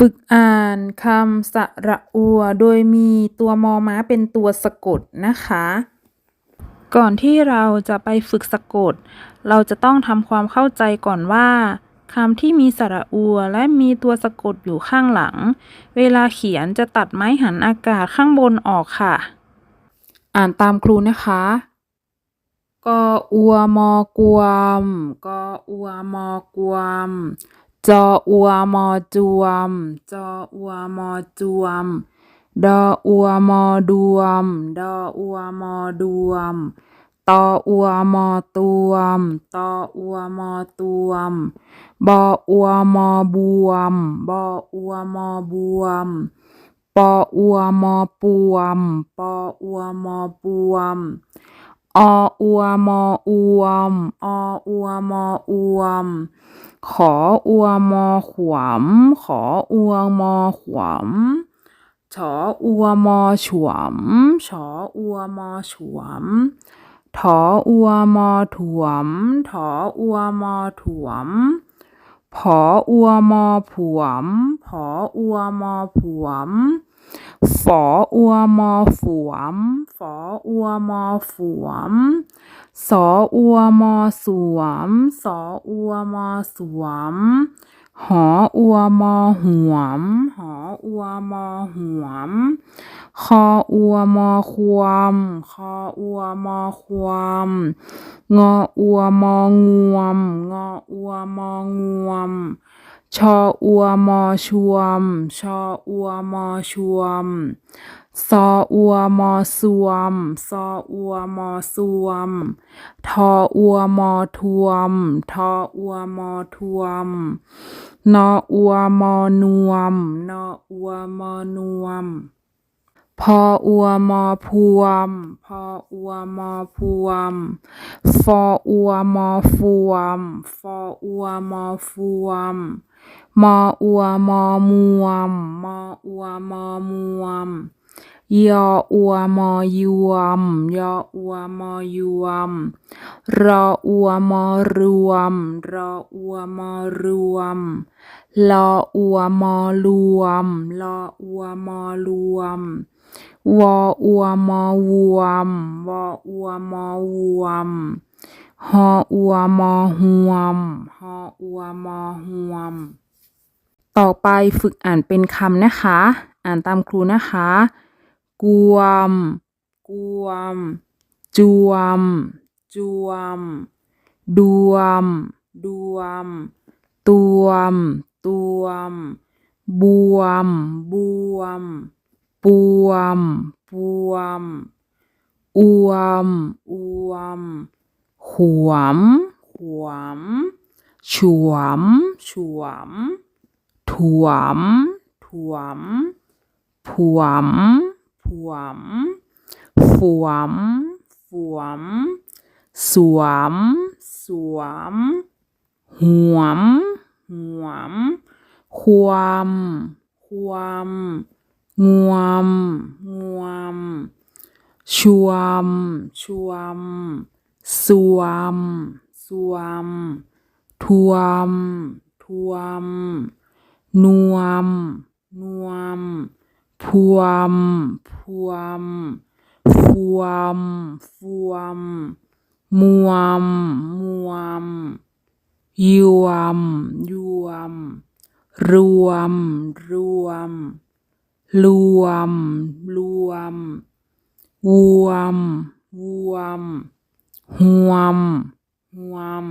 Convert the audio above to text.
ฝึกอ่านคำสระอัว โดยมีตัวมอม้าเป็นตัวสะกดนะคะ ก่อนที่เราจะไปฝึกสะกด เราจะต้องทำความเข้าใจก่อนว่าคำที่มีสระอัว และมีตัวสะกดอยู่ข้างหลัง เวลาเขียนจะตัดไม้หันอากาศข้างบนออกค่ะ อ่านตามครูนะคะกออัวมอกวมกออัวมอกวม จออัวมอจวม จออัวมอจวม ดออัวมอดวม ดออัวมอดวม ตออัวมอตวม ตออัวมอตวม บออัวมอบวม บออัวมอบวม ปออัวมอปวม ปออัวมอปวม ออัวมออวม ออัวมออวม ขออัวมอขวม ขออัวมอขวม ชออัวมอฉวม ชออัวมอฉวม ถออัวมอถวม ถออัวมอถวม ผออัวมอผวม ผออัวมอผวม ฝออัวมอฝวม ฝออัวมอฝวม สออัวมอสวม สออัวมอสวม หออัวมอหวม หออัวมอหวม คออัวมอควม คออัวมอควม งออัวมองวม งออัวมองวม ชออัวมอชวม ชออัวมอชวม ซออัวมอสวม ซออัวมอสวม ทออัวมอทวม ทออัวมอทวม นออัวมอนวม นออัวมอนวม พออัวมอพวม พออัวมอพวม ฟออัวมอฟวม ฟออัวมอฟวม มออัวมอมวม มออัวมอมวม ยออัวมอยวม ยออัวมอยวม รออัวมอรวม รออัวมอรวม ลออัวมอรวม ลออัวมอรวม วออัวมอววมวออัวมอวม หออัวมอหวมหออัวมอหวม ต่อไปฝึกอ่านเป็นคำนะคะ อ่านตามครูนะคะ กวม กวม จวม จวม ดวม ดวม ตวม ตวม บวม บวม ปวม ปวม อวม อวม ขวมขวม ฉวม ฉวมถวมถวม ผวม ผวม ฝวม ฝวม สวม สวม หวม หวม ความ ความงวม งวม ชวม ชวม สวม สวม ทวม ทวม นวม นวม พวม พวม ฟวม ฟวม มวม มวม ยวม ยวม รวม รวม รวม รวมววมวม หวมหวม